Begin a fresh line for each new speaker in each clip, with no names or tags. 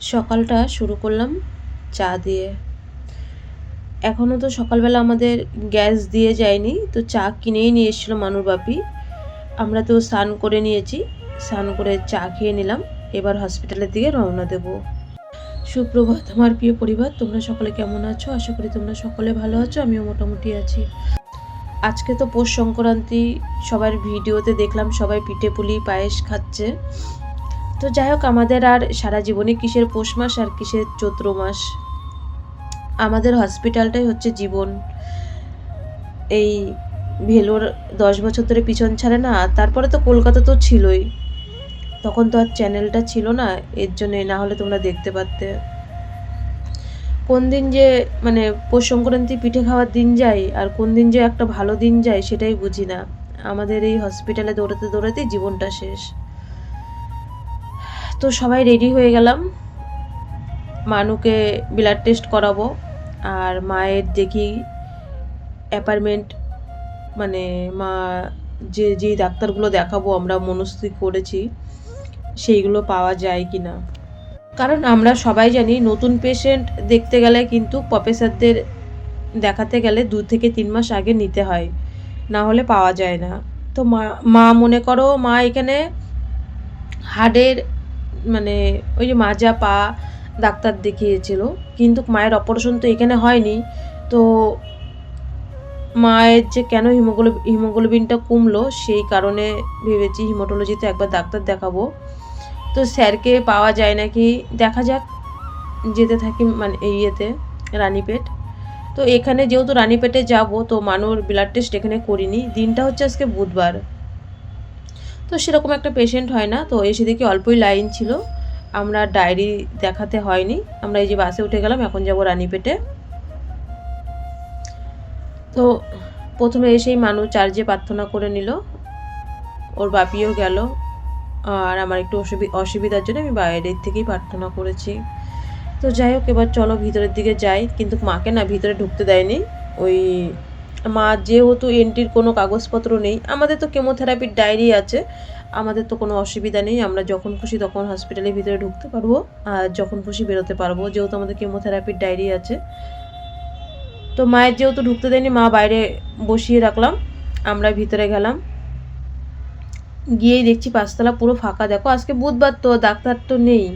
সকালটা শুরু করলাম চা দিয়ে। এখনও তো সকালবেলা আমাদের গ্যাস দিয়ে যায়নি, তো চা কিনেই নিয়ে এসেছিল মানুর বাপি। আমরা তো স্নান করে নিয়েছি, স্নান করে চা খেয়ে নিলাম, এবার হসপিটালের দিকে রওনা দেব। সুপ্রভাত আমার প্রিয় পরিবার, তোমরা সকলে কেমন আছো? আশা করি তোমরা সকলে ভালো আছো, আমিও মোটামুটি আছি। আজকে তো পৌষ সংক্রান্তি, সবার ভিডিওতে দেখলাম সবাই পিঠে পুলি, পায়েস খাচ্ছে। তো যাই হোক, আমাদের আর সারা জীবনে কিসের পৌষ মাস আর কিসের চৈত্র মাস? আমাদের হসপিটালটাই হচ্ছে জীবন। এই ভেলোর দশ বছর ধরে পিছন ছাড়ে না তারপরে তো কলকাতা তো ছিলই। তখন তো আর চ্যানেলটা ছিল না, এর জন্যে না হলে তোমরা দেখতে পারতে। কোন দিন যে মানে পৌষ সংক্রান্তি পিঠে খাওয়ার দিন যায়, আর কোন দিন যে একটা ভালো দিন যায়, সেটাই বুঝি না। আমাদের এই হসপিটালে দৌড়াতে দৌড়াতে জীবনটা শেষ। তো সবাই রেডি হয়ে গেলাম। মানুকে ব্লাড টেস্ট করাবো আর মায়ের দেখি অ্যাপার্টমেন্ট মানে মা যে যেই ডাক্তারগুলো দেখাবো আমরা মনস্থির করেছি, সেইগুলো পাওয়া যায় কি না কারণ আমরা সবাই জানি নতুন পেশেন্ট দেখতে গেলে কিন্তু প্রফেসরদের দেখাতে গেলে দু থেকে তিন মাস আগে নিতে হয়, না হলে পাওয়া যায় না। তো মা মা মনে করো, মা এখানে হার্টের মানে ওই যে মাজা পা ডাক্তার দেখিয়েছিল, কিন্তু মায়ের অপারেশন তো এখানে হয়নি। তো মায়ের যে কেন হিমোগ্লো হিমোগ্লোবিনটা কমলো, সেই কারণে ভেবেছি হিমোটোলজিতে একবার ডাক্তার দেখাবো। তো স্যারকে পাওয়া যায় নাকি? দেখা যাক। যেতে থাকি মানে ইয়েতে, রানীপেট। তো এখানে যেহেতু রানীপেটে যাব, তো মানুর ব্লাড টেস্ট এখানে করিনি। দিনটা হচ্ছে আজকে বুধবার। তো সেরকম একটা পেশেন্ট হয় না। তো এসে দেখি অল্পই লাইন ছিল। আমরা ডায়েরি দেখাতে হয়নি। আমরা এই যে বাসে উঠে গেলাম, এখন যাব রানীপেটে। তো প্রথমে এসেই মানুষ চার্জে প্রার্থনা করে নিল। ওর বাপিও গেল। আর আমার একটু অসুবি, অসুবিধার জন্য আমি বাইরের থেকেই প্রার্থনা করেছি। তো যাই হোক, এবার চলো ভিতরের দিকে যাই। কিন্তু মাকে না ভিতরে ঢুকতে দেয়নি। ওই মা যেহেতু এন্ট্রির কোনো কাগজপত্র নেই, আমাদের তো কেমোথেরাপির ডায়েরি আছে, আমাদের তো কোনো অসুবিধা নেই, আমরা যখন খুশি তখন হসপিটালের ভিতরে ঢুকতে পারব, আর যখন খুশি বেরোতে পারব, যেহেতু আমাদের কেমোথেরাপির ডায়েরি আছে। তো মায়ের যেহেতু ঢুকতে দেয়নি, মা বাইরে বসিয়ে রাখলাম, আমরা ভিতরে গেলাম। গিয়েই দেখছি পাঁচতলা পুরো ফাঁকা, দেখো আজকে বুধবার তো, ডাক্তার তো নেই,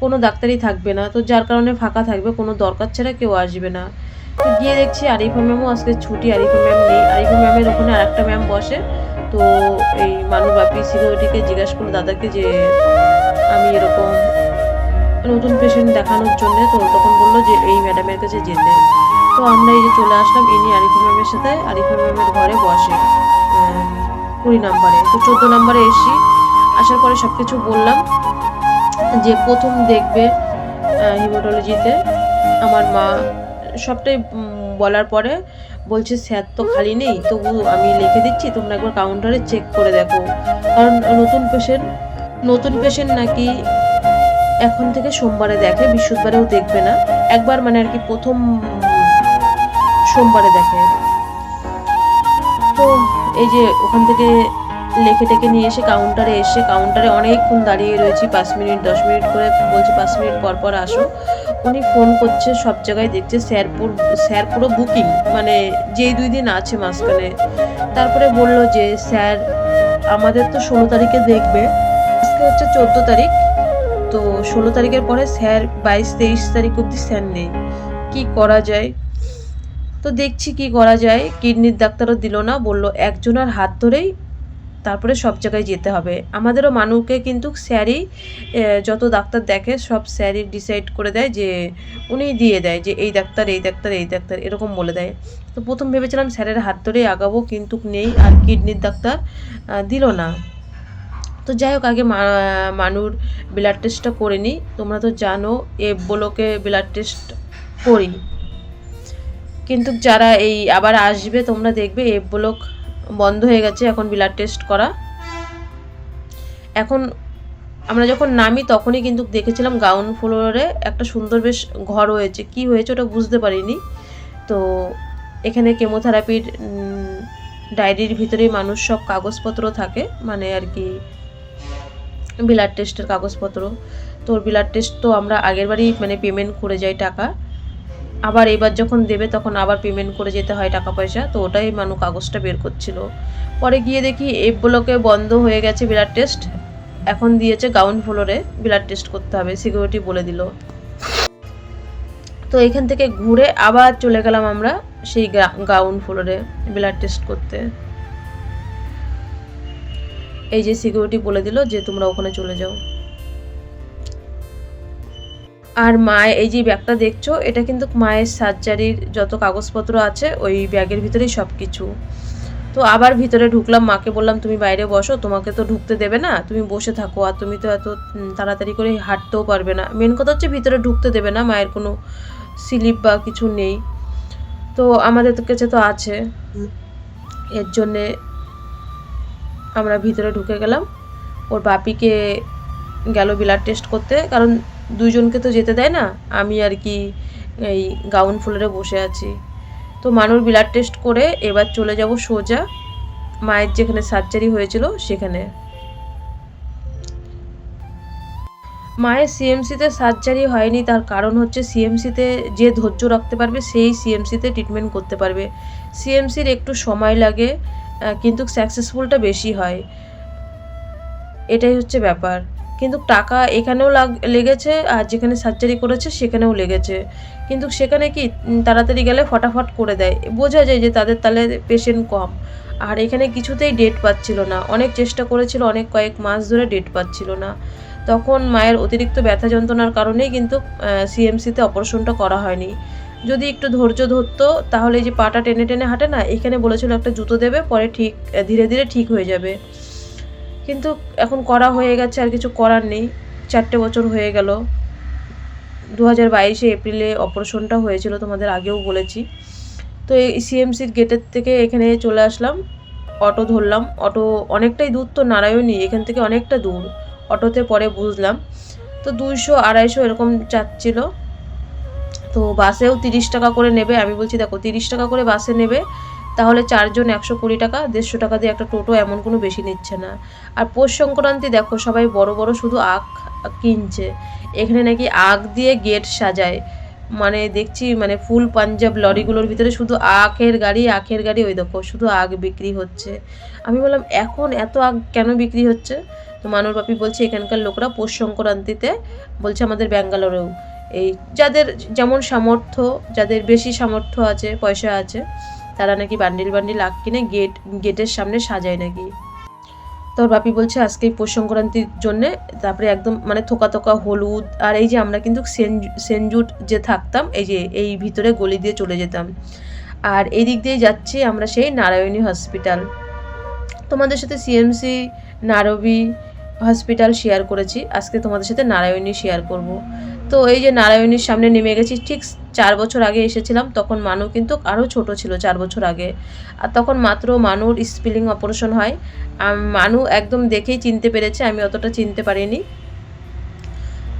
কোনো ডাক্তারই থাকবে না, তো যার কারণে ফাঁকা থাকবে, কোনো দরকার ছাড়া কেউ আসবে না। গিয়ে দেখছি আরিফা ম্যামও আজকে ছুটি, আরিফা ম্যাম নেই। আরিফা ম্যামের ওখানে আরেকটা ম্যাম বসে। তো এই মানু বাপি সিকিউরিটিকে জিজ্ঞাসা করল, দাদাকে যে আমি এরকম নতুন পেশেন্ট দেখানোর জন্য, তো তখন বলল যে, এই ম্যাডামের কাছে যেতে। তো আমরা এই যে চলে আসলাম ইনি আরিফা ম্যামের সাথে। আরিফা ম্যামের ঘরে বসে কুড়ি নাম্বারে। তো চোদ্দ নাম্বারে এসি আসার পরে সব কিছু বললাম যে, প্রথম দেখবে হিমোটোলজিতে আমার মা সবটাই বলার পরে বলছে, স্যার তো খালি নেই, তবু আমি লিখে দিচ্ছি, তোমরা একবার কাউন্টারে চেক করে দেখো। কারণ নতুন পেশেন্ট নতুন পেশেন্ট নাকি এখন থেকে সোমবারে দেখে, বৃহস্পতিবারেও দেখবে না। একবার মানে আর কি প্রথম সোমবারে দেখে। তো এই যে ওখান থেকে লেখে টেকে নিয়ে এসে কাউন্টারে এসে কাউন্টারে অনেকক্ষণ দাঁড়িয়ে রয়েছি, পাঁচ মিনিট, দশ মিনিট করে বলছি, পাঁচ মিনিট পর পর আসো। উনি ফোন করছে, সব জায়গায় দেখছে স্যার পুরো স্যার পুরো বুকিং মানে যেই দুই দিন আছে মাঝখানে। তারপরে বলল যে স্যার আমাদের তো ষোলো তারিখে দেখবে। আজকে হচ্ছে চোদ্দ তারিখ। তো ষোলো তারিখের পরে স্যার বাইশ তেইশ তারিখ অবধি স্যার নেই। কি করা যায়? তো দেখছি কি করা যায়। কিডনির ডাক্তারও দিল না, বলল, একজনের হাত ধরেই তারপরে সব জায়গায় যেতে হবে। আমাদেরও মানুষকে কিন্তু স্যারই যত ডাক্তার দেখে সব স্যারই ডিসাইড করে দেয় যে উনি দিয়ে দেয় যে, এই ডাক্তার এই ডাক্তার এই ডাক্তার, এরকম বলে দেয়। তো প্রথম ভেবেছিলাম স্যারের হাত ধরেই আগাবো, কিন্তু নেই আর কিডনির ডাক্তার দিল না। তো যাই হোক, আগে মানুর ব্লাড টেস্টটা করে নিই। তোমরা তো জানো, এ বলোকে ব্লাড টেস্ট করি। কিন্তু যারা এই আবার আসবে, তোমরা দেখবে এ ব্লক বন্ধ হয়ে গেছে, এখন ব্লাড টেস্ট করা। এখন আমরা যখন নামি তখনই কিন্তু দেখেছিলাম গাউন ফ্লোরে একটা সুন্দর বেশ ঘর হয়েছে। কি হয়েছে ওটা বুঝতে পারিনি। তো এখানে কেমোথেরাপির ডায়েরির ভিতরেই মানুষ সব কাগজপত্র থাকে। মানে আর কি ব্লাড টেস্টের কাগজপত্র। তো ব্লাড টেস্ট তো আমরা আগেরবারই মানে পেমেন্ট করে যাই টাকা। আবার এবার যখন দেবে তখন আবার পেমেন্ট করে যেতে হয় টাকা পয়সা। তো ওটাই মানু কাগজটা বের করছিল। পরে গিয়ে দেখি এফ ব্লকে বন্ধ হয়ে গেছে ব্লাড টেস্ট এখন দিয়েছে গ্রাউন্ড ফ্লোরে ব্লাড টেস্ট করতে হবে সিকিউরিটি বলে দিল। তো এখান থেকে ঘুরে আবার চলে গেলাম আমরা সেই গ্রাউন্ড ফ্লোরে ব্লাড টেস্ট করতে। এই যে সিকিউরিটি বলে দিল যে তোমরা ওখানে চলে যাও। আর মা এই যে ব্যাগটা দেখছ, এটা কিন্তু মায়ের সার্জারির যত কাগজপত্র আছে, ওই ব্যাগের ভিতরেই সব কিছু তো আবার ভিতরে ঢুকলাম, মাকে বললাম, তুমি বাইরে বসো, তোমাকে তো ঢুকতে দেবে না, তুমি বসে থাকো, আর তুমি তো এত তাড়াতাড়ি করে হাঁটতেও পারবে না। মেন কথা হচ্ছে ভিতরে ঢুকতে দেবে না, মায়ের কোনো স্লিপ বা কিছু নেই। তো আমাদের কাছে তো আছে। এর জন্যে আমরা ভিতরে ঢুকে গেলাম। ওর বাপিকে গেল ব্লাড টেস্ট করতে, কারণ দুইজনকে তো যেতে দেয় না। আমি আর কি এই গাউন ফ্লোরে বসে আছি। তো মানুষ ব্লাড টেস্ট করে এবার চলে যাব সোজা। মায়ের যেখানে সার্জারি হয়েছিল সেখানে। মায়ের সিএমসিতে সার্জারি হয়নি, তার কারণ হচ্ছে সিএমসিতে যে ধৈর্য রাখতে পারবে সেই সিএমসিতে ট্রিটমেন্ট করতে পারবে। সিএমসির একটু সময় লাগে কিন্তু সাকসেসফুলটা বেশি হয়। এটাই হচ্ছে ব্যাপার। কিন্তু টাকা এখানেও লাগ, লেগেছে আর যেখানে সার্জারি করেছে সেখানেও লেগেছে। কিন্তু সেখানে কি তাড়াতাড়ি গেলে ফটাফট করে দেয়। বোঝা যায় যে তাদের তাহলে পেশেন্ট কম। আর এখানে কিছুতেই ডেট পাচ্ছিল না। অনেক চেষ্টা করেছিল, অনেক কয়েক মাস ধরে ডেট পাচ্ছিল না। তখন মায়ের অতিরিক্ত ব্যথা যন্ত্রণার কারণেই কিন্তু সিএমসিতে অপারেশনটা করা হয়নি। যদি একটু ধৈর্য ধরতো, তাহলে যে পাটা টেনে টেনে হাঁটে না, এখানে বলেছিল একটা জুতো দেবে, পরে ঠিক, ধীরে ধীরে ঠিক হয়ে যাবে। কিন্তু এখন করা হয়ে গেছে আর কিছু করার নেই। চারটে বছর হয়ে গেল। দু হাজার বাইশে এপ্রিলে অপারেশনটা হয়েছিল, তোমাদের আগেও বলেছি। তো এই সিএমসির গেটের থেকে এখানে চলে আসলাম। অটো ধরলাম। অটো অনেকটাই দূর তো নারায়ণী, এখান থেকে অনেকটা দূর। অটোতে পরে বুঝলাম। তো দুইশো আড়াইশো এরকম চাচ্ছিল তো বাসেও তিরিশ টাকা করে নেবে। আমি বলছি, দেখো, তিরিশ টাকা করে বাসে নেবে তাহলে চারজন একশো কুড়ি টাকা, দেড়শো টাকা দিয়ে একটা টোটো এমন কোনো বেশি নিচ্ছে না। আর পৌষ সংক্রান্তি দেখো, সবাই বড় বড় শুধু আখ কিনছে। এখানে নাকি আখ দিয়ে গেট সাজায়। মানে দেখছি মানে ফুল পাঞ্জাব লরিগুলোর ভিতরে শুধু আখের গাড়ি আখের গাড়ি, ওই দেখো, শুধু আখ বিক্রি হচ্ছে। আমি বললাম, এখন এত আখ কেন বিক্রি হচ্ছে? তো মানুর বাপি বলছে, এখানকার লোকরা পৌষ সংক্রান্তিতে বলছে আমাদের ব্যাঙ্গালোরেও। এই যাদের যেমন সামর্থ্য, যাদের বেশি সামর্থ্য আছে, পয়সা আছে তারা নাকি বান্ডিল বান্ডিল আখ কিনে গেট, গেটের সামনে সাজায় নাকি। তোর বাপি বলছে আজকে এই পৌষ সংক্রান্তির জন্যে তারপরে একদম মানে থোকা থোকা হলুদ আর এই যে আমরা কিন্তু সেন, সেনজুট যে থাকতাম, এই যে এই ভিতরে গলি দিয়ে চলে যেতাম। আর এই দিক দিয়ে যাচ্ছি আমরা সেই নারায়ণী হসপিটাল তোমাদের সাথে সিএমসি নারবি হসপিটাল শেয়ার করেছি। আজকে তোমাদের সাথে নারায়ণী শেয়ার করব। তো এই যে নারায়ণীর সামনে নেমে গেছি, ঠিক চার বছর আগে এসেছিলাম, তখন মানু কিন্তু আরও ছোট ছিল চার বছর আগে। আর তখন মাত্র মানুর স্পিলিং অপারেশন হয়। মানু একদম দেখেই চিনতে পেরেছে, আমি অতটা চিনতে পারিনি।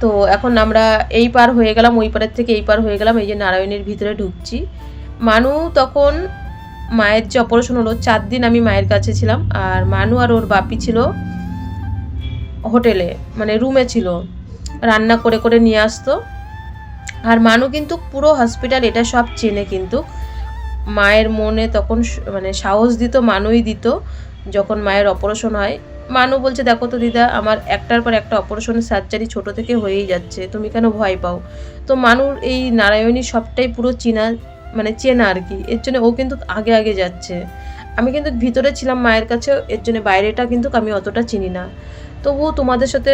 তো এখন আমরা এই পার হয়ে গেলাম, ওই পারের থেকে এই পার হয়ে গেলাম, এই যে নারায়ণীর ভিতরে ঢুকছি। মানু তখন মায়ের যে অপারেশন হলো, চার দিন আমি মায়ের কাছে ছিলাম, আর মানু আর ওর বাপি ছিল হোটেলে মানে রুমে ছিল। রান্না করে করে নিয়ে আসতো। আর মানু কিন্তু পুরো হসপিটাল এটা সব চেনে কিন্তু। মায়ের মনে তখন মানে সাহস দিত, মানুই দিত যখন মায়ের অপারেশন হয়। মানু বলছে, দেখো তো দিদা, আমার একটার পর একটা অপারেশনের সার্জারি ছোট থেকে হয়েই যাচ্ছে। তুমি কেন ভয় পাও? তো মানুর এই নারায়ণী সবটাই পুরো চেনা মানে চেনা আর কি। এর জন্য ও কিন্তু আগে আগে যাচ্ছে। আমি কিন্তু ভিতরে ছিলাম মায়ের কাছে, এর জন্য বাইরেটা কিন্তু আমি অতটা চিনি না। তবু তোমাদের সাথে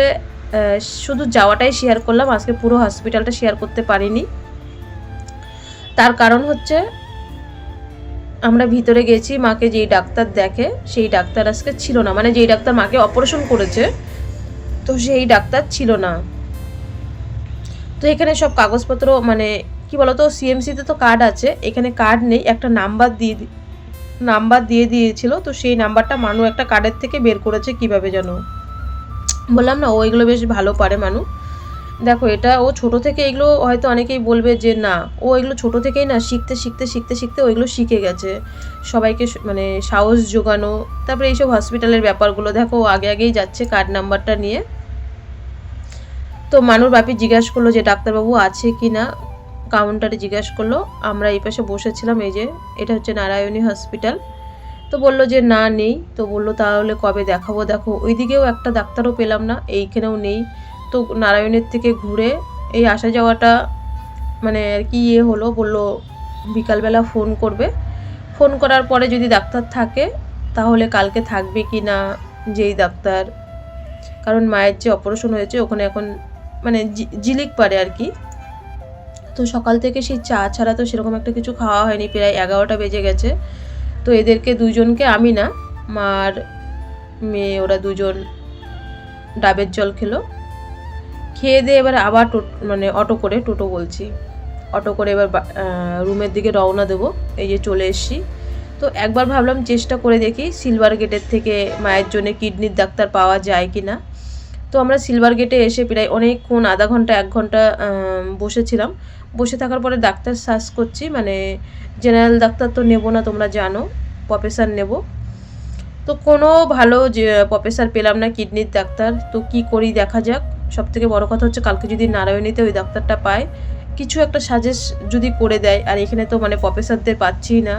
শুধু যাওয়াটাই শেয়ার করলাম। আজকে পুরো হসপিটালটা শেয়ার করতে পারিনি। তার কারণ হচ্ছে, আমরা ভিতরে গেছি, মাকে যেই ডাক্তার দেখে, সেই ডাক্তার আজকে ছিল না। মানে যেই ডাক্তার মাকে অপারেশন করেছে, তো সেই ডাক্তার ছিল না। তো এখানে সব কাগজপত্র মানে কি বলতো সিএমসিতে তো কার্ড আছে। এখানে কার্ড নেই, একটা নাম্বার দিয়ে নাম্বার দিয়ে দিয়েছিল। তো সেই নাম্বারটা মানু একটা কার্ডের থেকে বের করেছে কীভাবে যেন বললাম না, ও এগুলো বেশ ভালো পারে মানু। দেখো, এটা ও ছোট থেকে এগুলো হয়তো অনেকেই বলবে যে না, ও এগুলো ছোট থেকেই না, শিখতে শিখতে শিখতে শিখতে ওইগুলো শিখে গেছে। সবাইকে মানে সাহস জোগানো তারপরে এইসব হসপিটালের ব্যাপারগুলো দেখো, ও আগে আগেই যাচ্ছে কার্ড নাম্বারটা নিয়ে। তো মানুর বাপি জিজ্ঞাসা করল যে, ডাক্তারবাবু আছে কি না? কাউন্টারে জিজ্ঞাসা করল, আমরা এই পাশে বসেছিলাম, এই যে, এটা হচ্ছে নারায়ণী হসপিটাল তো বলল যে, না, নেই। তো বলল, তাহলে কবে দেখাবো? দেখো, ওইদিকেও একটা ডাক্তারও পেলাম না, এইখানেও নেই। তো নারায়ণের থেকে ঘুরে এই আসা যাওয়াটা মানে আর কি ইয়ে হলো, বলল, বিকালবেলা ফোন করবে। ফোন করার পরে যদি ডাক্তার থাকে, তাহলে কালকে থাকবে কি না, যেই ডাক্তার। কারণ মায়ের যে অপারেশন হয়েছে, ওখানে এখন মানে জিলিক পারে আর কি। তো সকাল থেকে সেই চা ছাড়া তো সেরকম একটা কিছু খাওয়া হয়নি, প্রায় এগারোটা বেজে গেছে। তো এদেরকে দুজনকে আমি না, মার মেয়ে ওরা দুজন ডাবের জল খেলো। খেয়ে দিয়ে এবার আবার মানে অটো করে টোটো বলছি। অটো করে এবার রুমের দিকে রওনা দেবো। এই যে চলে এসছি। তো একবার ভাবলাম চেষ্টা করে দেখি সিলভার গেটের থেকে মায়ের জন্য কিডনির ডাক্তার পাওয়া যায় কি না তো আমরা সিলভার গেটে এসে প্রায় অনেকক্ষণ, আধা ঘণ্টা, এক ঘণ্টা বসেছিলাম। বসে থাকার পরে ডাক্তার সার্চ করছি মানে জেনারেল ডাক্তার তো নেব না, তোমরা জানো, প্রফেসর নেব। তো কোনো ভালো যে, প্রফেসর পেলাম না, কিডনির ডাক্তার, তো কি করি দেখা যাক। সব থেকে বড় কথা হচ্ছে, কালকে যদি নারায়ণীতে ওই ডাক্তারটা পায়, কিছু একটা সাজেস্ট যদি করে দেয়, আর এখানে তো মানে প্রফেসরদের পাচ্ছি না।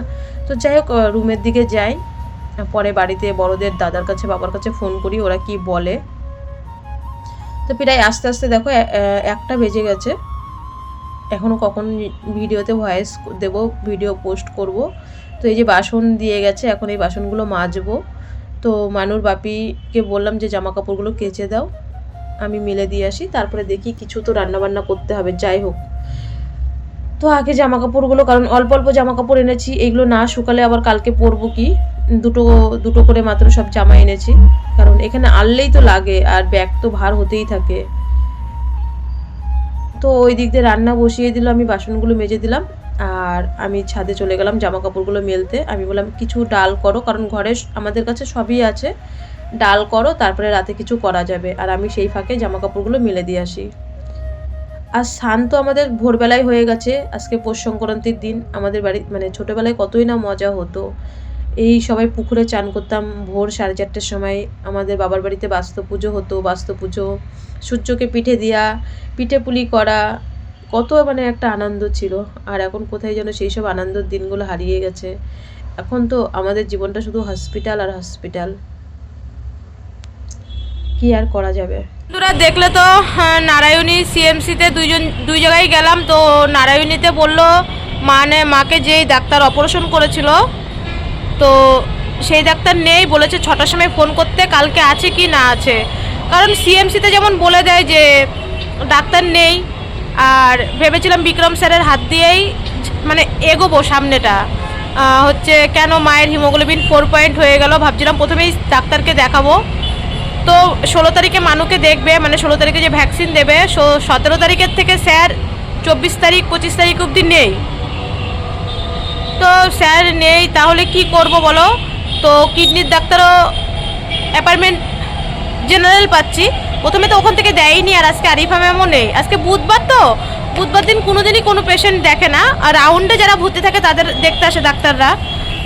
তো যাই হোক রুমের দিকে যাই, পরে বাড়িতে বড়দের দাদার কাছে, বাবার কাছে ফোন করি, ওরা কি বলে। তো প্রায় আস্তে আস্তে দেখো একটা বেজে গেছে। এখনও কখন ভিডিওতে ভয়েস দেব ভিডিও পোস্ট করব। তো এই যে বাসন দিয়ে গেছে, এখন এই বাসনগুলো মাজবো। তো মানুর বাপিকে বললাম যে, জামা কাপড়গুলো কেচে দাও, আমি মিলে দিয়ে আসি। তারপরে দেখি কিছু তো রান্নাবান্না করতে হবে, যাই হোক। তো আগে জামা কাপড়গুলো, কারণ অল্প অল্প জামা কাপড় এনেছি, এগুলো না শুকালে আবার কালকে পরবো কি? দুটো দুটো করে মাত্র সব জামা এনেছি। কারণ এখানে আনলেই তো লাগে, আর ব্যাগ তো ভার হতেই থাকে। তো ওই দিক দিয়ে রান্না বসিয়ে দিল, আমি বাসনগুলো মেজে দিলাম, আর আমি ছাদে চলে গেলাম জামা কাপড়গুলো মেলতে। আমি বললাম, কিছু ডাল করো, কারণ ঘরে আমাদের কাছে সবই আছে। ডাল করো, তারপরে রাতে কিছু করা যাবে। আর আমি সেই ফাঁকে জামা কাপড়গুলো মেলে দিয়ে আসি। আর স্নান তো আমাদের ভোরবেলায় হয়ে গেছে। আজকে পৌষ সংক্রান্তির দিন। আমাদের বাড়ি মানে ছোটোবেলায় কতই না মজা হতো। এই সবাই পুকুরে চান করতাম। ভোর সাড়ে চারটের সময় আমাদের বাবার বাড়িতে বাস্তু পুজো হতো। বাস্তু পুজো সূর্যকে পিঠে দেওয়া পিঠে পুলি করা কত মানে একটা আনন্দ ছিল। আর এখন কোথায় যেন সেই সব আনন্দের দিনগুলো হারিয়ে গেছে। এখন তো আমাদের জীবনটা শুধু হসপিটাল আর হসপিটাল কি আর করা যাবে?
বন্ধুরা দেখলে তো হ্যাঁ, নারায়ণী সিএমসিতে দুইজন দুই জায়গায় গেলাম। তো নারায়ণীতে বলল মানে মাকে যেই ডাক্তার অপারেশন করেছিল তো সেই ডাক্তার নেই, বলেছে ছটার সময় ফোন করতে, কালকে আছে কি না আছে। কারণ সিএমসিতে যেমন বলে দেয় যে ডাক্তার নেই, আর ভেবেছিলাম বিক্রম স্যারের হাত দিয়েই মানে এগোবো সামনেটা। হচ্ছে কেন মায়ের হিমোগ্লোবিন ফোর পয়েন্ট হয়ে গেল, ভাবছিলাম প্রথমেই ডাক্তারকে দেখাবো। তো ষোলো তারিখে মানুকে দেখবে মানে ষোলো তারিখে যে ভ্যাকসিন দেবে, সো সতেরো তারিখের থেকে স্যার চব্বিশ তারিখ, পঁচিশ তারিখ অবধি নেই। তো স্যার নেই, তাহলে কি করব বলো? তো কিডনির ডাক্তারও অ্যাপার্টমেন্ট জেনারেল পাচ্ছি। প্রথমে তো ওখান থেকে দেয়নি, আর আজকে আরিফা ম্যামও নেই। আজকে বুধবার তো? বুধবার দিন কোনো দিনই কোনো পেশেন্ট দেখে না। আর রাউন্ডে যারা ভর্তি থাকে, তাদের দেখতে আসে ডাক্তাররা।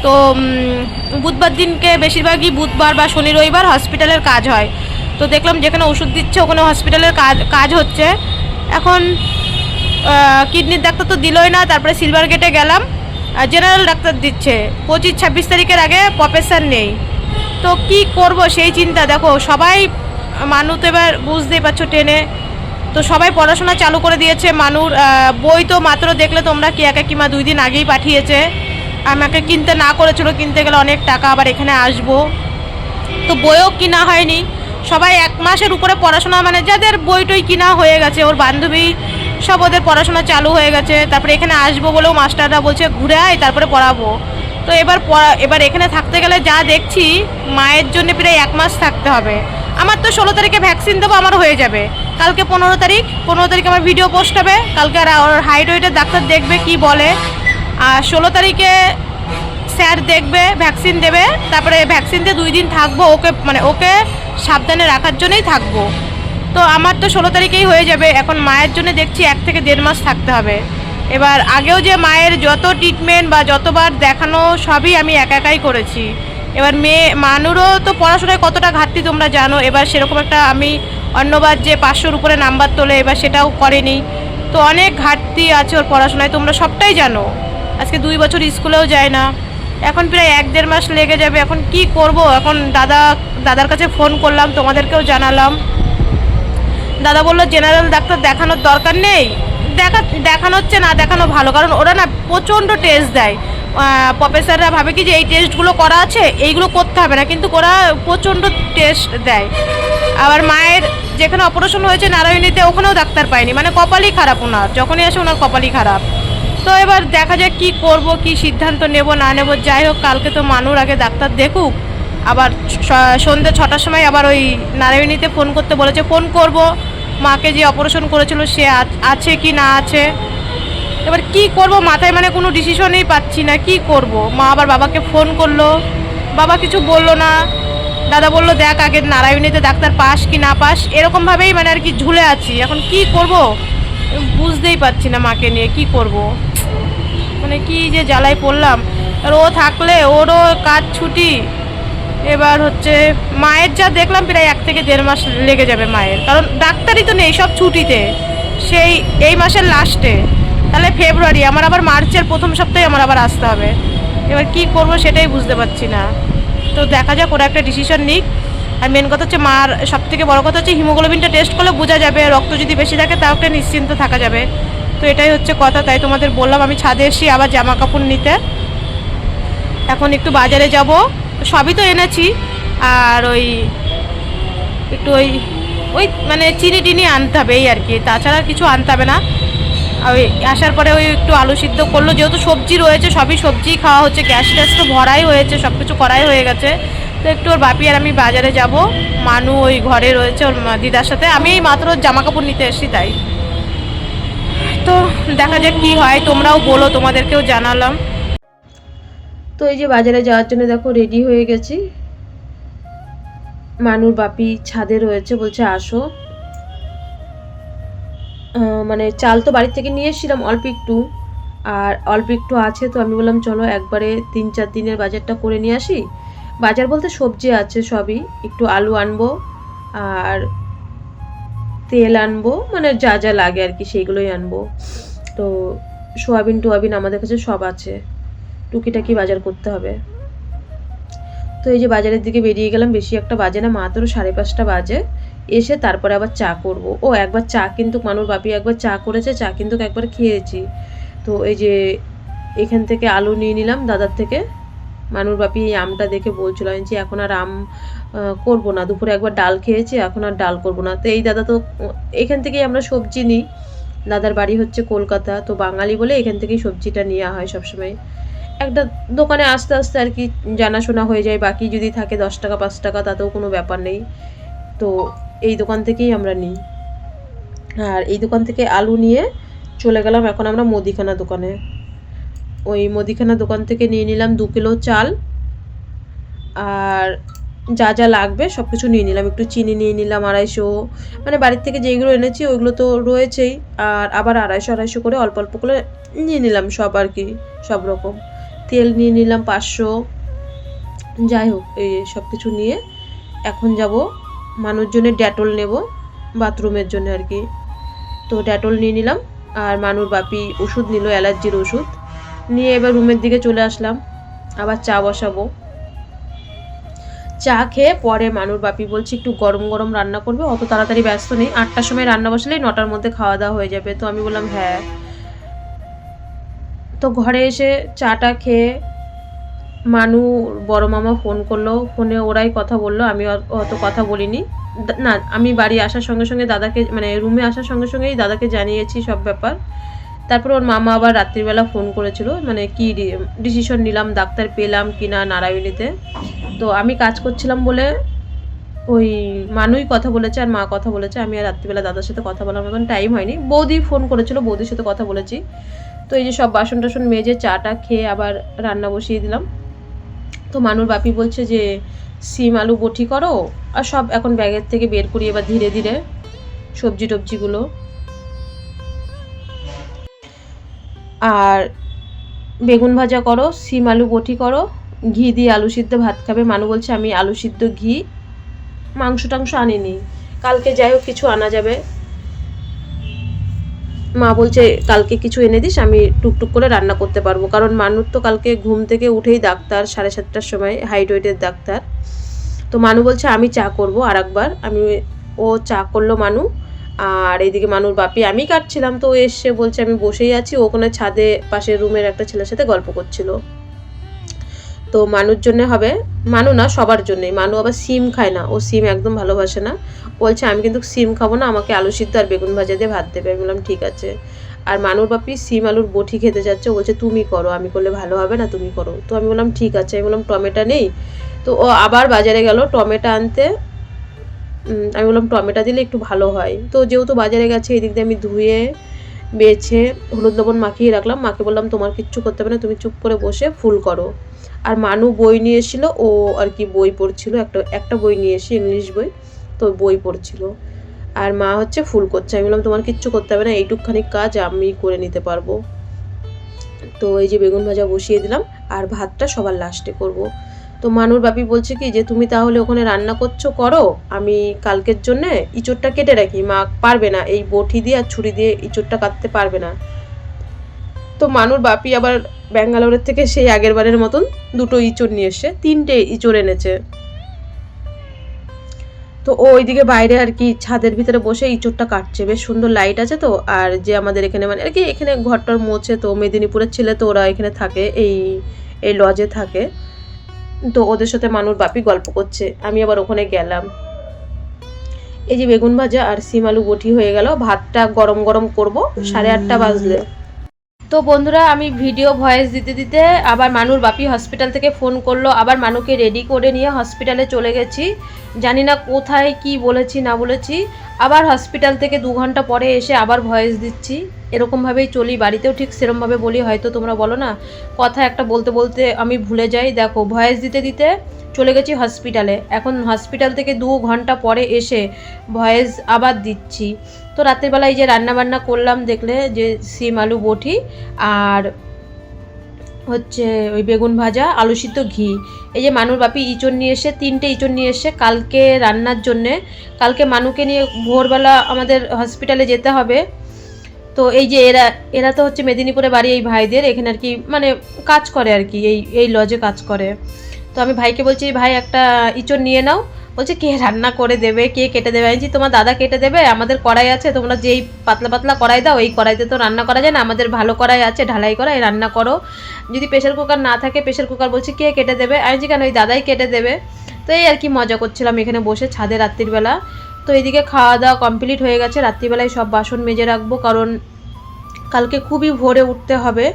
তো বুধবার দিনকে বেশিরভাগই বুধবার বা শনি, রবিবার হসপিটালের কাজ হয়। তো দেখলাম যেখানে ওষুধ দিচ্ছে, ওখানে হসপিটালের কাজ কাজ হচ্ছে। এখন কিডনির ডাক্তার তো দিলই না, তারপরে সিলভার গেটে গেলাম। জেনারেল ডাক্তার দিচ্ছে। পঁচিশ, ছাব্বিশ তারিখের আগে প্রফেসর নেই। তো কি করব সেই চিন্তা, দেখো সবাই মানু তো এবার বুঝতেই পারছ ট্রেনে তো সবাই পড়াশোনা চালু করে দিয়েছে মানুর বই তো মাত্র দেখলে তোমরা কি একা কিমা দুই দিন আগেই পাঠিয়েছে। আমাকে কিনতে না করেছিল, কিনতে গেলে অনেক টাকা আবার এখানে আসব। তো বইও কিনা হয়নি। সবাই এক মাসের উপরে পড়াশোনা মানে যাদের বই টই কিনা হয়ে গেছে, ওর বান্ধবী সব ওদের পড়াশোনা চালু হয়ে গেছে। তারপরে এখানে আসব বলেও মাস্টাররা বলছে, ঘুরে আয়, তারপরে পড়াবো। তো এবার এবার এখানে থাকতে গেলে যা দেখছি, মায়ের জন্য প্রায় এক মাস থাকতে হবে। আমার তো ষোলো তারিখে ভ্যাকসিন দেবো আমার হয়ে যাবে। কালকে পনেরো তারিখ, পনেরো তারিখে আমার ভিডিও পোস্ট হবে। কালকে আর ওর হাইট ওয়েটের ডাক্তার দেখবে কি বলে। আর ষোলো তারিখে স্যার দেখবে ভ্যাকসিন দেবে। তারপরে ভ্যাকসিন দিয়ে দুই দিন থাকব, ওকে মানে ওকে সাবধানে রাখার জন্যই থাকব। তো আমার তো ষোলো তারিখেই হয়ে যাবে। এখন মায়ের জন্য দেখছি এক থেকে দেড় মাস থাকতে হবে। এবার আগেও যে মায়ের যত ট্রিটমেন্ট বা যতবার দেখানো সবই আমি একা একাই করেছি। এবার মেয়ে, মানুরও তো পড়াশোনায় কতটা ঘাটতি তোমরা জানো। এবার সেরকম একটা আমি অন্যবার যে পাঁচশোর উপরে নাম্বার তোলে, এবার সেটাও করেনি। তো অনেক ঘাটতি আছে ওর পড়াশোনায়, তোমরা সবটাই জানো। আজকে দুই বছর স্কুলেও যায় না। এখন প্রায় এক দেড় মাস লেগে যাবে। এখন কি করব? এখন দাদা, দাদার কাছে ফোন করলাম, তোমাদেরকেও জানালাম। দাদা বলল জেনারেল ডাক্তার দেখানোর দরকার নেই। দেখা, দেখানো হচ্ছে না, দেখানো ভালো, কারণ ওরা না প্রচণ্ড টেস্ট দেয়। প্রফেসররা ভাবে কি যে এই টেস্টগুলো করা আছে, এইগুলো করতে হবে না, কিন্তু ওরা প্রচণ্ড টেস্ট দেয়। আবার মায়ের যেখানে অপারেশন হয়েছে নারায়ণীতে, ওখানেও ডাক্তার পায়নি মানে কপালই খারাপ ওনার, যখনই আসে ওনার কপালই খারাপ। তো এবার দেখা যাক কি করব, কি সিদ্ধান্ত নেব, না নেব, যাই হোক, কালকে তো মানুর আগে ডাক্তার দেখুক। আবার সন্ধ্যে ছটার সময় আবার ওই নারায়ণীতে ফোন করতে বলেছে, ফোন করব। মাকে যে অপারেশন করেছিল সে আছে কি না আছে? এবার কি করব? মাথায় মানে কোনো ডিসিশনই পাচ্ছি না, কি করব? মা আবার বাবাকে ফোন করল। বাবা কিছু বলল না। দাদা বলল, দেখ আগে নারায়ণীতে ডাক্তার পাস কি না পাস? এরকমভাবেই মানে আর কি ঝুলে আছি। এখন কি করব? বুঝতেই পারছি না মাকে নিয়ে, কি করব? মানে কি যে জ্বালায় পড়লাম। আর ও থাকলে ওরও কাজ ছুটি। এবার হচ্ছে মায়ের যা দেখলাম প্রায় এক থেকে দেড় মাস লেগে যাবে মায়ের। কারণ ডাক্তারই তো নেই সব ছুটিতে। সেই এই মাসের লাস্টে তাহলে ফেব্রুয়ারি আমার আবার মার্চের প্রথম সপ্তাহে আমার আবার আসতে হবে। এবার কি করব সেটাই বুঝতে পারছি না। তো দেখা যাক, ওরা একটা ডিসিশন নিক। আর মেন কথা হচ্ছে মার সব থেকে বড়ো কথা হচ্ছে হিমোগ্লোবিনটা টেস্ট করলে বোঝা যাবে, রক্ত যদি বেশি থাকে তাও একটা নিশ্চিন্ত থাকা যাবে। তো এটাই হচ্ছে কথা, তাই তোমাদের বললাম আমি ছাদে এসেছি আবার জামা কাপড় নিতে। এখন একটু বাজারে যাব। সবই তো এনেছি। আর ওই একটু ওই ওই মানে চিনি টিনি আনতে হবে এই আর কি। তাছাড়া কিছু আনতে হবে না। ওই আসার পরে ওই একটু আলু সিদ্ধ করল। যেহেতু সবজি রয়েছে, সবই সবজি খাওয়া হচ্ছে। গ্যাস ট্যাস তো ভরাই হয়েছে সব কিছু করাই হয়ে গেছে। তো একটু ওর বাপি আর আমি বাজারে যাব। মানু ওই ঘরে রয়েছে ওর দিদার সাথে। আমি এই মাত্র জামা কাপড় নিতে এসেছি তাই। তো দেখা যাক কি হয়। তোমরাও বলো, তোমাদেরকেও জানালাম।
তো এই যে বাজারে যাওয়ার জন্য দেখো রেডি হয়ে গেছি। মানুর বাপি ছাদে রয়েছে বলছে, আসো। মানে চাল তো বাড়ি থেকে নিয়ে এসেছিলাম অল্প একটু। আর অল্প একটু আছে তো আমি বললাম, চলো একবারে তিন চার দিনের বাজারটা করে নিয়ে আসি। বাজার বলতে সবজি আছে সবই, একটু আলু আনব আর তেল আনব মানে যা যা লাগে আর কি সেইগুলোই আনব। তো সোয়াবিন টোয়াবিন আমাদের কাছে সব আছে। টুকিটাকি বাজার করতে হবে। তো এই যে বাজারের দিকে বেরিয়ে গেলাম, বেশি একটা বাজে না, মাত্র সাড়ে পাঁচটা বাজে। এসে তারপরে আবার চা করব। ও একবার চা কিন্তু মানুষ বাপি একবার চা করেছে, চা কিন্তু একবার খেয়েছি। তো এই যে এখান থেকে আলু নিয়ে নিলাম দাদার থেকে। মানুর বাপি এই আমটা দেখে বলছিল যে এখন আর আম করব না। দুপুরে একবার ডাল খেয়েছি, এখন আর ডাল করব না। তো এই দাদা তো, এখান থেকেই আমরা সবজি নিই। দাদার বাড়ি হচ্ছে কলকাতা, তো বাঙালি বলে এখান থেকেই সবজিটা নেওয়া হয় সবসময়। একটা দোকানে আস্তে আস্তে আর কি জানাশোনা হয়ে যায়, বাকি যদি থাকে দশ টাকা, পাঁচ টাকা, তাতেও কোনো ব্যাপার নেই। তো এই দোকান থেকেই আমরা নিই। আর এই দোকান থেকে আলু নিয়ে চলে গেলাম এখন আমরা মুদিখানা দোকানে। ওই মুদিখানা দোকান থেকে নিয়ে নিলাম দু কিলো চাল। আর যা যা লাগবে সব কিছু নিয়ে নিলাম। একটু চিনি নিয়ে নিলাম আড়াইশো। মানে বাড়ির থেকে যেইগুলো এনেছি ওইগুলো তো রয়েছেই। আর আবার আড়াইশো আড়াইশো করে অল্প অল্প করে নিয়ে নিলাম সব আর কি, সব রকম। তেল নিয়ে নিলাম পাঁচশো। যাই হোক এই সব কিছু নিয়ে এখন যাব। মানুষজনের ডেটল নেব, বাথরুমের জন্য আর কি। তো ডেটল নিয়ে নিলাম, আর মানুর বাপি ওষুধ নিল, অ্যালার্জির ওষুধ। নিয়ে এবার রুমের দিকে চলে আসলাম, আবার চা বসাবো। চা খেয়ে পরে মানুর বাপি বলছি, একটু গরম গরম রান্না করবে, অত তাড়াতাড়ি ব্যস্ত নেই। আটটার সময় রান্না বসালেই নটার মধ্যে খাওয়া দাওয়া হয়ে যাবে। তো আমি বললাম হ্যাঁ। তো ঘরে এসে চাটা খেয়ে মানু, বড় মামা ফোন করল। ফোনে ওরাই কথা বলল, আমি অত কথা বলিনি। না, আমি বাড়ি আসার সঙ্গে সঙ্গে দাদাকে মানে রুমে আসার সঙ্গে সঙ্গেই দাদাকে জানিয়েছি সব ব্যাপার। তারপর ওর মামা আবার রাত্রিবেলা ফোন করেছিল মানে কি ডিসিশন নিলাম, ডাক্তার পেলাম কি না নারায়ণীতে। তো আমি কাজ করছিলাম বলে ওই মানুই কথা বলেছে আর মা কথা বলেছে। আমি আর রাত্রিবেলা দাদার সাথে কথা বলার মতন টাইম হয়নি। বৌদি ফোন করেছিল, বৌদির সাথে কথা বলেছি। তো এই যে সব বাসন টাসন মেজে চাটা খেয়ে আবার রান্না বসিয়ে দিলাম। তো মানুর বাপি বলছে যে, সিম, আলু, বটি করো। আর সব এখন ব্যাগের থেকে বের করি এবার ধীরে ধীরে সবজি টবজিগুলো। আর বেগুন ভাজা করো, সিম, আলু, বটি করো, ঘি দিয়ে আলু সিদ্ধ ভাত খাবে। মানু বলছে, আমি আলু সিদ্ধ ঘি, মাংস টাংস আনিনি। কালকে যাই হোক কিছু আনা যাবে। মা বলছে, কালকে কিছু এনে দিস, আমি টুকটুক করে রান্না করতে পারব। কারণ মানুর তো কালকে ঘুম থেকে উঠেই ডাক্তার, সাড়ে সাতটার সময় হাইড্রোয়েডের ডাক্তার। তো মানু বলছে, আমি চা করব আর একবার আমি, ও চা করল মানু, আর এইদিকে মানুর বাপি, আমি কাটছিলাম। তো ও এসে বলছে, আমি বসেই আছি। ওখানে ছাদে পাশের রুমের একটা ছেলের সাথে গল্প করছিল। তো মানুর জন্য হবে, মানু না, সবার জন্যই। মানু আবার সিম খায় না, ও সিম একদম ভালোবাসে না। বলছে, আমি কিন্তু সিম খাব না, আমাকে আলু সিদ্ধ আর বেগুন ভাজা দিয়ে ভাত দেবে। আমি বললাম, ঠিক আছে। আর মানুর বাপি সিম আলুর বটি খেতে যাচ্ছে বলছে, তুমি করো, আমি করলে ভালো হবে না, তুমি করো। তো আমি বললাম, ঠিক আছে। আমি বললাম, টমেটো নেই। তো ও আবার বাজারে গেল, টমেটো আনতে। আমি বললাম, টমেটো দিলে একটু ভালো হয়। তো যেহেতু বাজারে গেছে, এদিক দিয়ে আমি ধুয়ে, বেছে, হলুদ লবণ মাখিয়ে রাখলাম। মাকে বললাম, তোমার কিচ্ছু করতে হবে না, তুমি চুপ করে বসে ফুল করো। আর মানু বই নিয়ে এসেছিল ও আর কি বই পড়ছিল, একটা একটা বই নিয়ে এসে ইংলিশ বই, তো বই পড়ছিল। আর মা হচ্ছে ফুল করছে। আমি বললাম, তোমার কিচ্ছু করতে হবে না, এইটুকখানি কাজ আমি করে নিতে পারব। তো এই যে বেগুন ভাজা বসিয়ে দিলাম, আর ভাতটা সবার লাস্টে করব। তো মানুর বাপি বলছে কি, যে তুমি তাহলে ওখানে রান্না করছ, করো। আমি কালকের জন্য ইঁচড়টা কেটে রাখি। মা পারবে না, এই বটি দিয়ে আর ছুরি দিয়ে ইঁচড়টা কাটতে পারবে না। তো মানুর বাপি আবার ব্যাঙ্গালোরের থেকে সেই আগের বারের মতন দুটো ইঁচড় নিয়ে এসে, তিনটে ইঁচড় এনেছে। তো ও ওইদিকে বাইরে আর কি ছাদের ভিতরে বসে ইঁচড়টা কাটছে। বেশ সুন্দর লাইট আছে তো, আর যে আমাদের এখানে মানে আর কি এখানে ঘরটার মোছে তো, মেদিনীপুরের ছেলে তো ওরা এখানে থাকে, এই এই লজে থাকে। তো ওদের সাথে মানুর বাপি গল্প করছে। আমি আবার ওখানে গেলাম। এই যে বেগুন ভাজা আর সিম আলু বটি হয়ে গেল। ভাতটা গরম গরম করব, সাড়ে আটটা বাজলে। তো বন্ধুরা, আমি ভিডিও ভয়েস দিতে দিতে আবার মানুর বাপি হসপিটাল থেকে ফোন করল। আবার মানুকে রেডি করে নিয়ে হসপিটালে চলে গেছি। জানি না কোথায়, কি বলেছি, না বলেছি। আবার হসপিটাল থেকে দু ঘণ্টা পরে এসে আবার ভয়েস দিচ্ছি। এরকমভাবেই চলি, বাড়িতেও ঠিক সেরমভাবে বলি, হয়তো তোমরা বলো না। কথা একটা বলতে বলতে আমি ভুলে যাই। দেখো ভয়েস দিতে দিতে চলে গেছি হসপিটালে এখন হসপিটাল থেকে দু ঘণ্টা পরে এসে ভয়েস আবার দিচ্ছি। তো রাত্রিবেলায় যে রান্না বান্না করলাম, দেখলে যে সিম, আলু, বটি আর হচ্ছে ওই বেগুন ভাজা, আলু সিদ্ধ, ঘি। এই যে মানুর বাপি ইঁচড় নিয়ে এসে, তিনটে ইঁচড় নিয়ে এসে কালকে রান্নার জন্যে, কালকে মানুকে নিয়ে ভোরবেলা আমাদের হসপিটালে যেতে হবে। তো এই যে এরা এরা তো হচ্ছে মেদিনীপুরে বাড়ি এই ভাইদের, এখানে আর কি মানে কাজ করে আর কি, এই এই লজে কাজ করে। তো আমি ভাইকে বলছি, ভাই, একটা ইঁচড় নিয়ে নাও। বলছে, কে রান্না করে দেবে? কে কেটে দেবে? আমি তোমার দাদা কেটে দেবে, আমাদের কড়াই আছে, তোমরা যেই পাতলা পাতলা কড়াই দাও, এই কড়াইতে তো রান্না করা যায় না, আমাদের ভালো কড়াই আছে, ঢালাই কড়াই রান্না করো। যদি প্রেশার কুকার না থাকে প্রেশার কুকার বলছি, কে কেটে দেবে? আমি যে কেন, ওই দাদাই কেটে দেবে? তো এই আর কি মজা করছিলাম এখানে বসে ছাদে রাত্রিবেলা। তো এইদিকে খাওয়া দাওয়া কমপ্লিট হয়ে গেছে, রাত্রিবেলায় সব বাসন মেজে রাখব, কারণ কালকে খুবই ভোরে উঠতে হবে,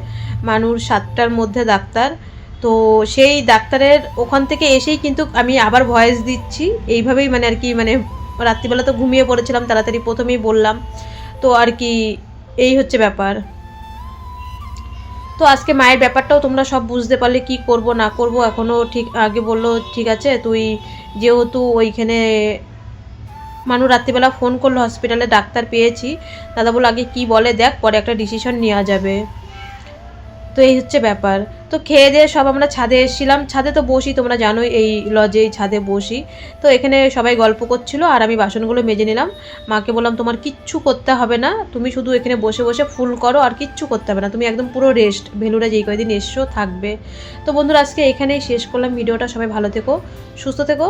মানুষ সাতটার মধ্যে ডাক্তার। তো সেই ডাক্তারের ওখান থেকে এসেই কিন্তু আমি আবার ভয়েস দিচ্ছি। এইভাবেই মানে আর কি মানে রাত্রিবেলা তো ঘুমিয়ে পড়েছিলাম, তাড়াতাড়ি প্রথমেই বললাম। তো আর কি এই হচ্ছে ব্যাপার। তো আজকে মায়ের ব্যাপারটাও তোমরা সব বুঝতে পারলে কি করব, না করব এখনও ঠিক আগে বলল, ঠিক আছে, তুই যেহেতু ওইখানে মানু রাত্রিবেলা ফোন করল হসপিটালে ডাক্তার পেয়েছি। দাদা বলল, আগে কি বলে দেখ, পরে একটা ডিসিশন নেওয়া যাবে। তো এই হচ্ছে ব্যাপার। তো খেয়ে দিয়ে সব আমরা ছাদে এসেছিলাম। ছাদে তো বসি, তোমরা জানোই এই লজে এই ছাদে বসি। তো এখানে সবাই গল্প করছিল আর আমি বাসনগুলো মেজে নিলাম। মাকে বললাম, তোমার কিচ্ছু করতে হবে না। তুমি শুধু এখানে বসে বসে ফুল করো আর কিচ্ছু করতে হবে না। তুমি একদম পুরো রেস্ট ভেলুরা যেই কয়দিন এসছো থাকবে। তো বন্ধুরা, আজকে এখানেই শেষ করলাম। ভিডিওটা সবাই ভালো থেকো, সুস্থ থেকো।